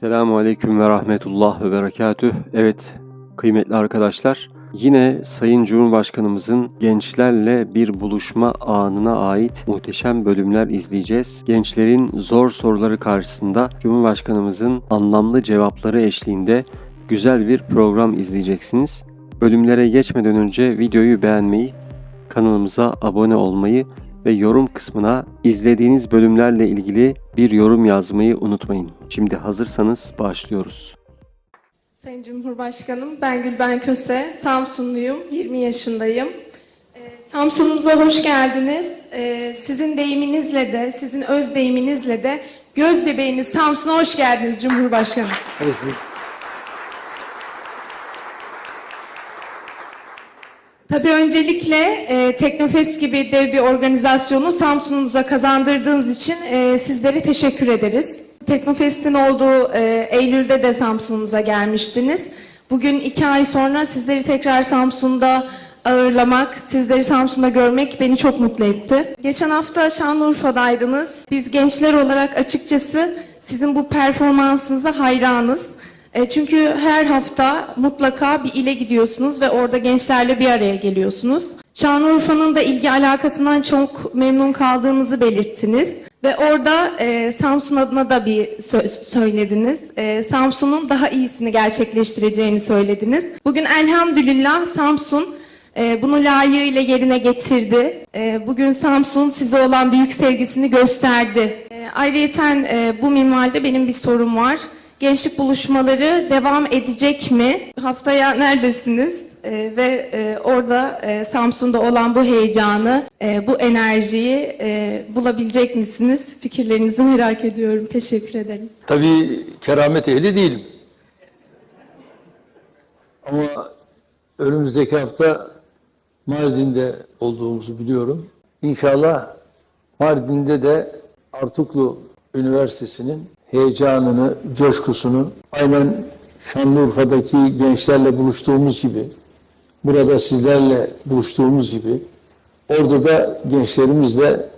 Selamun Aleyküm ve Rahmetullah ve Berekatüh. Evet kıymetli arkadaşlar yine Sayın Cumhurbaşkanımızın gençlerle bir buluşma anına ait muhteşem bölümler izleyeceğiz. Gençlerin zor soruları karşısında Cumhurbaşkanımızın anlamlı cevapları eşliğinde güzel bir program izleyeceksiniz. Bölümlere geçmeden önce videoyu beğenmeyi, kanalımıza abone olmayı ve yorum kısmına izlediğiniz bölümlerle ilgili bir yorum yazmayı unutmayın. Şimdi hazırsanız başlıyoruz. Sayın Cumhurbaşkanım, ben Gülben Köse, Samsunluyum, 20 yaşındayım. Ee, Samsun'umuza hoş geldiniz. Ee, sizin deyiminizle de, sizin öz deyiminizle de göz bebeğiniz Samsun'a hoş geldiniz Cumhurbaşkanım. Tabii öncelikle e, Teknofest gibi dev bir organizasyonu Samsun'umuza kazandırdığınız için e, sizlere teşekkür ederiz. Teknofest'in olduğu e, Eylül'de de Samsun'umuza gelmiştiniz. Bugün iki ay sonra sizleri tekrar Samsun'da ağırlamak, sizleri Samsun'da görmek beni çok mutlu etti. Geçen hafta Şanlıurfa'daydınız. Biz gençler olarak açıkçası sizin bu performansınıza hayranız. E, Çünkü her hafta mutlaka bir ile gidiyorsunuz ve orada gençlerle bir araya geliyorsunuz. Şanlıurfa'nın da ilgi alakasından çok memnun kaldığınızı belirttiniz. Ve orada e, Samsun adına da bir sö- söylediniz. E, Samsun'un daha iyisini gerçekleştireceğini söylediniz. Bugün elhamdülillah Samsun e, bunu layığıyla yerine getirdi. E, bugün Samsun size olan büyük sevgisini gösterdi. E, ayrıyeten e, bu minvalde benim bir sorum var. Gençlik buluşmaları devam edecek mi? Haftaya neredesiniz? Ee, ve e, orada e, Samsun'da olan bu heyecanı, e, bu enerjiyi e, bulabilecek misiniz? Fikirlerinizi merak ediyorum. Teşekkür ederim. Tabii keramet ehli değilim. Ama önümüzdeki hafta Mardin'de olduğumuzu biliyorum. İnşallah Mardin'de de Artuklu Üniversitesi'nin heyecanını, coşkusunu aynen Şanlıurfa'daki gençlerle buluştuğumuz gibi, burada sizlerle buluştuğumuz gibi, orada da gençlerimizle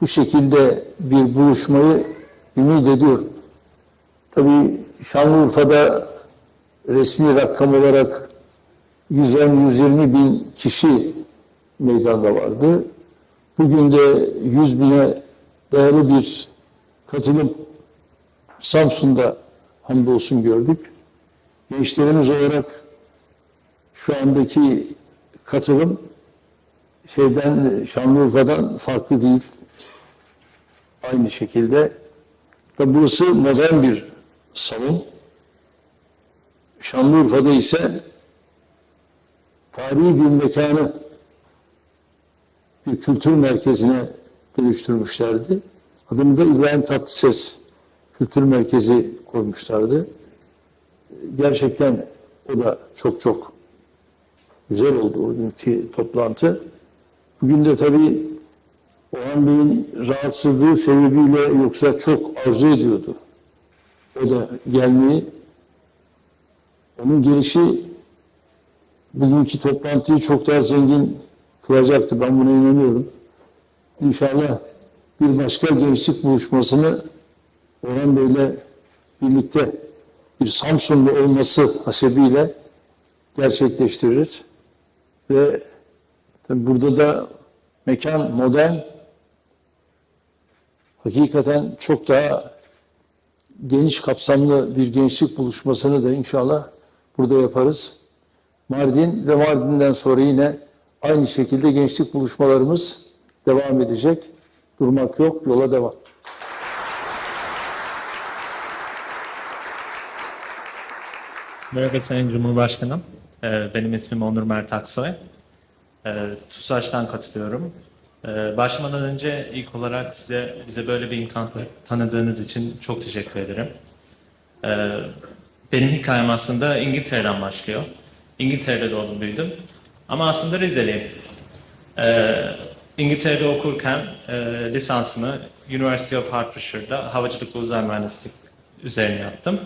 bu şekilde bir buluşmayı ümit ediyorum. Tabii Şanlıurfa'da resmi rakam olarak 110-120 bin kişi meydanda vardı. Bugün de 100 bine değerli bir katılım Samsun'da hamdolsun gördük. Gençlerimiz olarak şu andaki katılım şeyden Şanlıurfa'dan farklı değil. Aynı şekilde ve burası modern bir salon. Şanlıurfa'da ise tarihi bir mekanı bir kültür merkezine dönüştürmüşlerdi. Adını da İbrahim Tatlıses Kültür Merkezi koymuşlardı. Gerçekten o da çok çok güzel oldu o günkü toplantı. Bugün de tabii Orhan Bey'in rahatsızlığı sebebiyle yoksa çok arzu ediyordu. O da gelmeyi. Onun gelişi bugünkü toplantıyı çok daha zengin kılacaktı. Ben buna inanıyorum. İnşallah bir başka gençlik buluşmasını Orhan Bey'le birlikte bir Samsunlu olması hasebiyle gerçekleştiririz. Ve tabii burada da mekan modern, hakikaten çok daha geniş kapsamlı bir gençlik buluşmasını da inşallah burada yaparız. Mardin ve Mardin'den sonra yine aynı şekilde gençlik buluşmalarımız devam edecek. Durmak yok, yola devam. Merhaba Sayın Cumhurbaşkanım. Ee, Benim ismim Onur Mert Aksoy. Ee, TUSAŞ'tan katılıyorum. Ee, Başlamadan önce ilk olarak size bize böyle bir imkan ta- tanıdığınız için çok teşekkür ederim. Benim hikayem aslında İngiltere'den başlıyor. İngiltere'de doğdum büyüdüm. Ama aslında Rizeliyim. İngiltere'de okurken e, lisansımı University of Hertfordshire'da havacılık ve uzay mühendislik üzerine yaptım.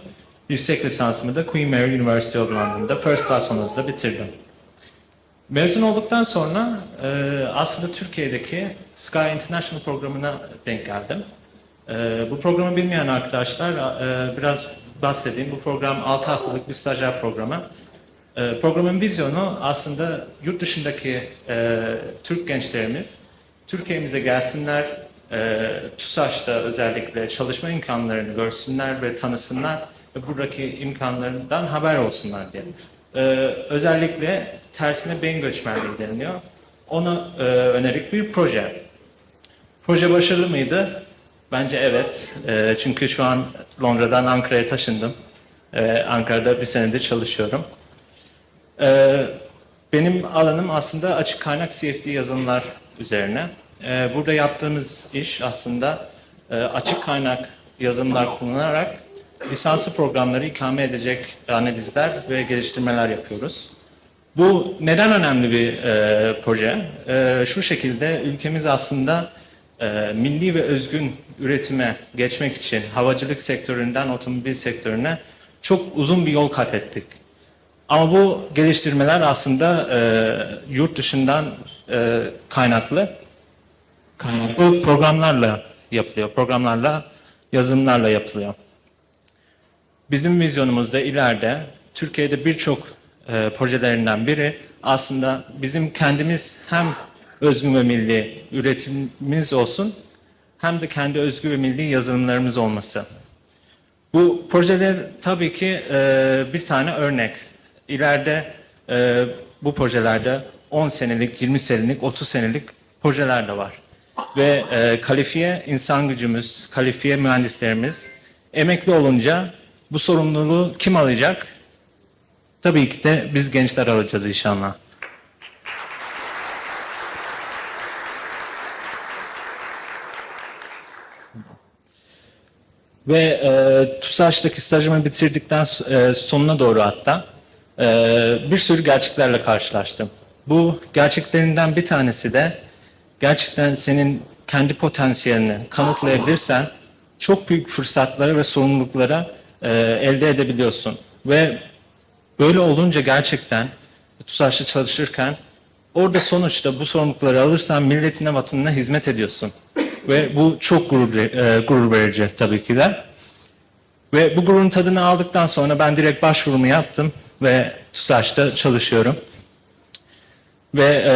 Yüksek lisansımı da Queen Mary University of London'da First Class Honors'la bitirdim. Mezun olduktan sonra e, aslında Türkiye'deki Sky International programına denk geldim. E, bu programı bilmeyen arkadaşlar e, biraz bahsedeyim. Bu program 6 haftalık bir stajyer programı. Ee, programın vizyonu aslında yurt dışındaki e, Türk gençlerimiz Türkiye'mize gelsinler, e, TUSAŞ'ta özellikle çalışma imkanlarını görsünler ve tanısınlar buradaki imkanlarından haber olsunlar diye. Ee, özellikle tersine beyin göçmenliği deniliyor. Ona e, önerik bir proje. Proje başarılı mıydı? Bence evet. Ee, çünkü şu an Londra'dan Ankara'ya taşındım. Ee, Ankara'da bir senedir çalışıyorum. Ee, benim alanım aslında açık kaynak CFD yazılımlar üzerine. Ee, burada yaptığımız iş aslında e, açık kaynak yazılımlar kullanarak lisanslı programları ikame edecek analizler ve geliştirmeler yapıyoruz. Bu neden önemli bir e, proje? E, şu şekilde ülkemiz aslında e, milli ve özgün üretime geçmek için havacılık sektöründen otomobil sektörüne çok uzun bir yol kat ettik. Ama bu geliştirmeler aslında e, yurt dışından e, kaynaklı kaynaklı programlarla yapılıyor. Programlarla, yazılımlarla yapılıyor. Bizim vizyonumuzda ileride Türkiye'de birçok e, projelerinden biri aslında bizim kendimiz hem özgün ve milli üretimimiz olsun hem de kendi özgü ve milli yazılımlarımız olması. Bu projeler tabii ki e, bir tane örnek. İleride e, bu projelerde 10 senelik, 20 senelik, 30 senelik projeler de var. Ve e, kalifiye insan gücümüz, kalifiye mühendislerimiz emekli olunca bu sorumluluğu kim alacak? Tabii ki de biz gençler alacağız inşallah. Ve e, TUSAŞ'taki stajımı bitirdikten e, sonuna doğru hatta e, bir sürü gerçeklerle karşılaştım. Bu gerçeklerinden bir tanesi de gerçekten senin kendi potansiyelini kanıtlayabilirsen çok büyük fırsatlara ve sorumluluklara e, elde edebiliyorsun. Ve böyle olunca gerçekten TUSAŞ'ta çalışırken orada sonuçta bu sorumlulukları alırsan milletine, vatanına hizmet ediyorsun. Ve bu çok gurur, e, gurur verici tabii ki de. Ve bu gururun tadını aldıktan sonra ben direkt başvurumu yaptım ve TUSAŞ'ta çalışıyorum. Ve e,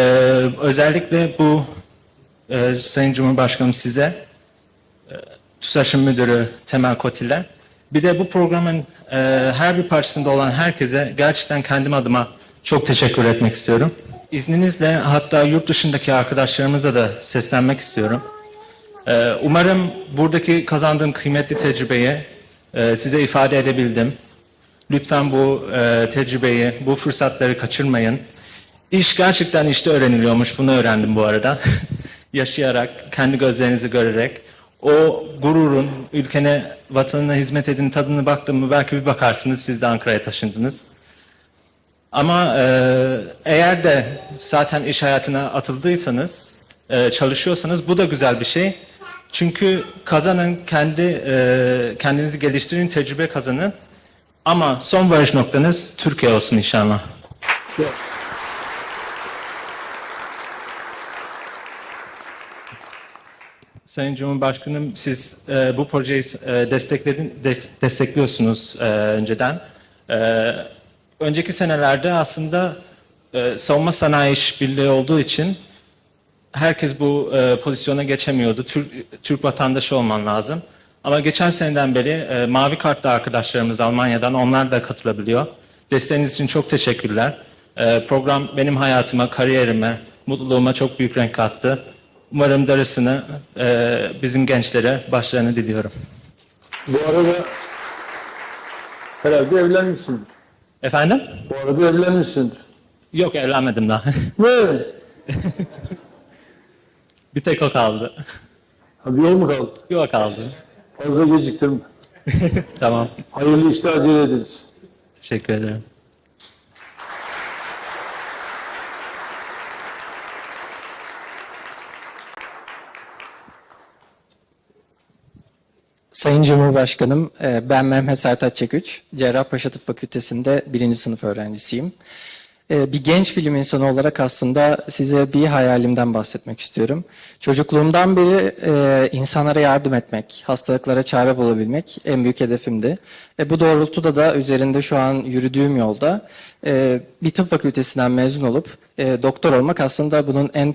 özellikle bu e, Sayın Cumhurbaşkanım size, e, TUSAŞ'ın müdürü Temel Kotil'e, bir de bu programın e, her bir parçasında olan herkese gerçekten kendim adıma çok teşekkür etmek istiyorum. İzninizle hatta yurt dışındaki arkadaşlarımıza da seslenmek istiyorum. Ee, Umarım buradaki kazandığım kıymetli tecrübeyi e, size ifade edebildim. Lütfen bu e, tecrübeyi, bu fırsatları kaçırmayın. İş gerçekten işte öğreniliyormuş. Bunu öğrendim bu arada. Yaşayarak, kendi gözlerinizi görerek o gururun ülkene, vatanına hizmet edin tadını baktım mı belki bir bakarsınız siz de Ankara'ya taşındınız. Ama e, eğer de zaten iş hayatına atıldıysanız, e, çalışıyorsanız bu da güzel bir şey. Çünkü kazanın kendi e, kendinizi geliştirin, tecrübe kazanın. Ama son varış noktanız Türkiye olsun inşallah. Sayın Cumhurbaşkanım siz e, bu projeyi e, destekledin, de- destekliyorsunuz e, önceden. E, önceki senelerde aslında e, savunma sanayi işbirliği olduğu için herkes bu e, pozisyona geçemiyordu. Türk, Türk vatandaşı olman lazım. Ama geçen seneden beri e, Mavi Kartlı arkadaşlarımız Almanya'dan onlar da katılabiliyor. Desteğiniz için çok teşekkürler. E, program benim hayatıma, kariyerime, mutluluğuma çok büyük renk kattı. Umarım darısını e, bizim gençlere başlarını diliyorum. Bu arada herhalde evlenmişsindir. Efendim? Bu arada evlenmişsindir. Yok evlenmedim daha. Ne? bir tek o kaldı. Ha, bir yol mu kaldı? Yok kaldı. Fazla geciktirme. Tamam. Hayırlı işte acele ediniz. Teşekkür ederim. Sayın Cumhurbaşkanım, e, ben Mehmet Sertaç Çeküç, Cerrahpaşa Tıp Fakültesi'nde birinci sınıf öğrencisiyim. Ee, Bir genç bilim insanı olarak aslında size bir hayalimden bahsetmek istiyorum. Çocukluğumdan beri e, insanlara yardım etmek, hastalıklara çare bulabilmek en büyük hedefimdi. E, bu doğrultuda da üzerinde şu an yürüdüğüm yolda e, bir tıp fakültesinden mezun olup e, doktor olmak aslında bunun en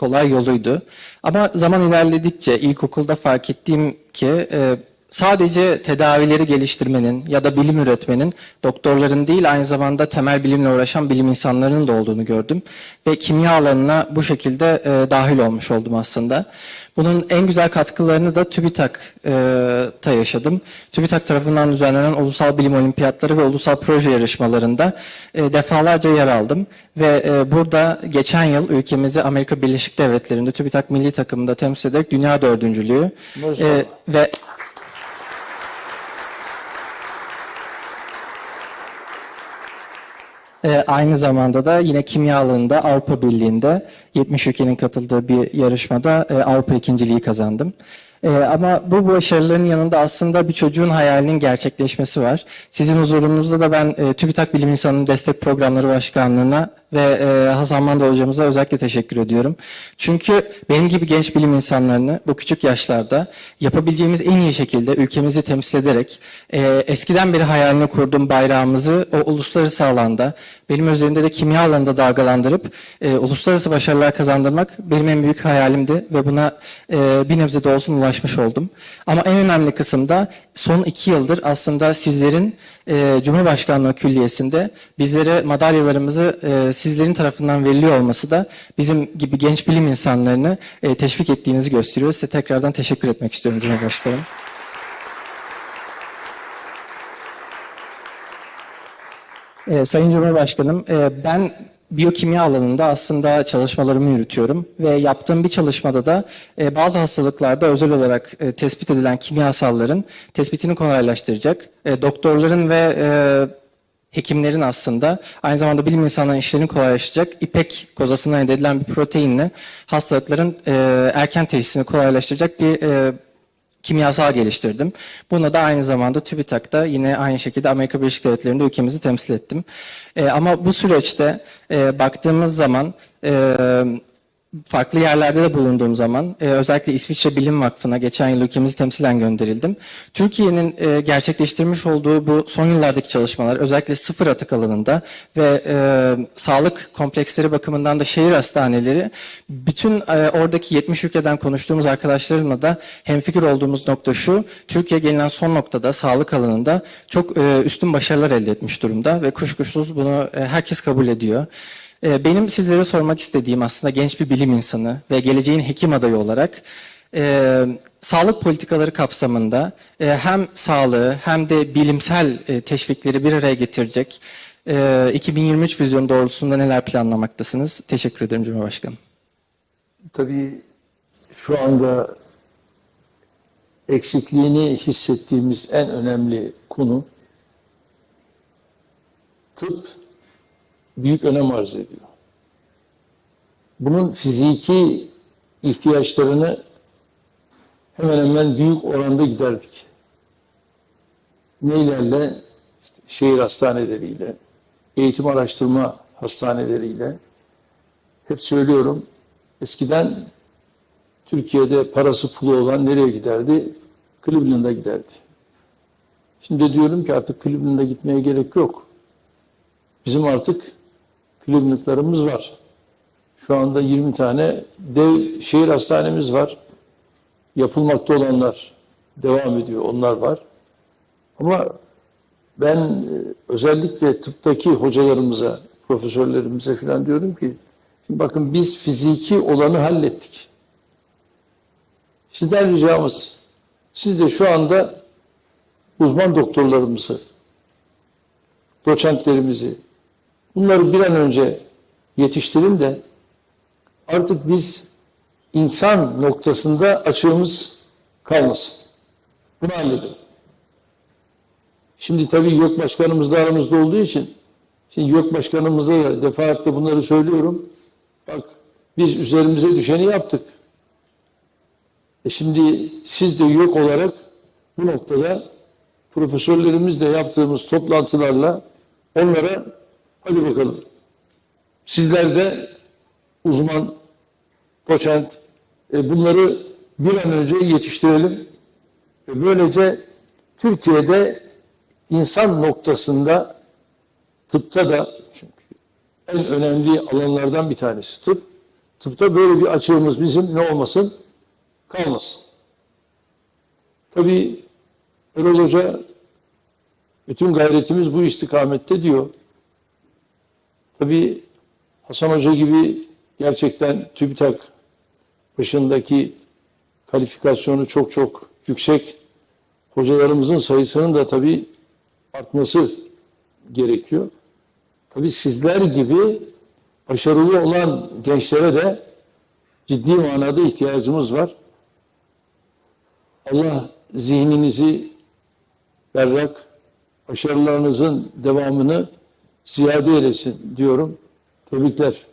kolay yoluydu. Ama zaman ilerledikçe ilkokulda fark ettiğim ki e, sadece tedavileri geliştirmenin ya da bilim üretmenin doktorların değil aynı zamanda temel bilimle uğraşan bilim insanlarının da olduğunu gördüm. Ve kimya alanına bu şekilde e, dahil olmuş oldum aslında. Bunun en güzel katkılarını da TÜBİTAK'ta yaşadım. TÜBİTAK tarafından düzenlenen ulusal bilim olimpiyatları ve ulusal proje yarışmalarında e, defalarca yer aldım. Ve e, burada geçen yıl ülkemizi Amerika Birleşik Devletleri'nde TÜBİTAK milli takımında temsil ederek dünya dördüncülüğü Maşallah. e, ve Ee, aynı zamanda da yine kimya alanında Avrupa Birliği'nde 70 ülkenin katıldığı bir yarışmada e, Avrupa ikinciliği kazandım. E, ama bu başarıların yanında aslında bir çocuğun hayalinin gerçekleşmesi var. Sizin huzurunuzda da ben e, TÜBİTAK Bilim İnsanı Destek Programları Başkanlığı'na ve e, Hasan Manda hocamıza özellikle teşekkür ediyorum. Çünkü benim gibi genç bilim insanlarını bu küçük yaşlarda yapabileceğimiz en iyi şekilde ülkemizi temsil ederek e, eskiden beri hayalini kurduğum bayrağımızı o uluslararası alanda benim özelimde de kimya alanında dalgalandırıp e, uluslararası başarılar kazandırmak benim en büyük hayalimdi ve buna e, bir nebze de olsun ulaşmış oldum. Ama en önemli kısım da son iki yıldır aslında sizlerin e, Cumhurbaşkanlığı Külliyesi'nde bizlere madalyalarımızı e, sizlerin tarafından veriliyor olması da bizim gibi genç bilim insanlarını e, teşvik ettiğinizi gösteriyor. Size tekrardan teşekkür etmek istiyorum Cumhurbaşkanım. Ee, Sayın Cumhurbaşkanım, e, ben biyokimya alanında aslında çalışmalarımı yürütüyorum ve yaptığım bir çalışmada da e, bazı hastalıklarda özel olarak e, tespit edilen kimyasalların tespitini kolaylaştıracak, e, doktorların ve e, hekimlerin aslında aynı zamanda bilim insanlarının işlerini kolaylaştıracak ipek kozasından elde edilen bir proteinle hastalıkların e, erken teşhisini kolaylaştıracak bir e, kimyasal geliştirdim. Buna da aynı zamanda TÜBİTAK'ta yine aynı şekilde Amerika Birleşik Devletleri'nde ülkemizi temsil ettim. E, ama bu süreçte e, baktığımız zaman e, farklı yerlerde de bulunduğum zaman e, özellikle İsviçre Bilim Vakfı'na geçen yıl ülkemizi temsilen gönderildim. Türkiye'nin e, gerçekleştirmiş olduğu bu son yıllardaki çalışmalar özellikle sıfır atık alanında ve e, sağlık kompleksleri bakımından da şehir hastaneleri bütün oradaki 70 ülkeden konuştuğumuz arkadaşlarımla da hemfikir olduğumuz nokta şu. Türkiye gelinen son noktada sağlık alanında çok üstün başarılar elde etmiş durumda ve kuşkusuz bunu herkes kabul ediyor. Ee, Benim sizlere sormak istediğim aslında genç bir bilim insanı ve geleceğin hekim adayı olarak e, sağlık politikaları kapsamında e, hem sağlığı hem de bilimsel e, teşvikleri bir araya getirecek e, 2023 vizyonu doğrultusunda neler planlamaktasınız? Teşekkür ederim Cumhurbaşkanım. Tabii şu anda eksikliğini hissettiğimiz en önemli konu tıp büyük önem arz ediyor. Bunun fiziki ihtiyaçlarını hemen hemen büyük oranda giderdik. Neylerle? İşte şehir hastaneleriyle, eğitim araştırma hastaneleriyle. Hep söylüyorum, eskiden Türkiye'de parası pulu olan nereye giderdi? Cleveland'a giderdi. Şimdi diyorum ki artık Cleveland'a gitmeye gerek yok. Bizim artık Cleveland'larımız var. Şu anda 20 tane dev şehir hastanemiz var. Yapılmakta olanlar devam ediyor. Onlar var. Ama ben e, özellikle tıptaki hocalarımıza, profesörlerimize falan diyorum ki şimdi bakın biz fiziki olanı hallettik. Sizden ricamız siz de şu anda uzman doktorlarımızı, doçentlerimizi bunları bir an önce yetiştirin de artık biz insan noktasında açığımız kalmasın. Bunu halledelim. Şimdi tabii YÖK Başkanımız da aramızda olduğu için şimdi YÖK Başkanımıza da defaatle bunları söylüyorum. Bak biz üzerimize düşeni yaptık. E şimdi siz de YÖK olarak bu noktada profesörlerimizle yaptığımız toplantılarla onlara hadi bakalım Sizler de uzman, doçent, e, bunları bir an önce yetiştirelim. Ve böylece Türkiye'de insan noktasında tıpta da çünkü en önemli alanlardan bir tanesi tıp. Tıpta böyle bir açığımız bizim ne olmasın? Kalmasın. Tabii Erol Hoca bütün gayretimiz bu istikamette diyor. Tabii Hasan Hoca gibi gerçekten TÜBİTAK başındaki kalifikasyonu çok çok yüksek hocalarımızın sayısının da tabii artması gerekiyor. Tabii sizler gibi başarılı olan gençlere de ciddi manada ihtiyacımız var. Allah zihninizi berrak, başarılarınızın devamını ziyade eylesin diyorum. Tebrikler.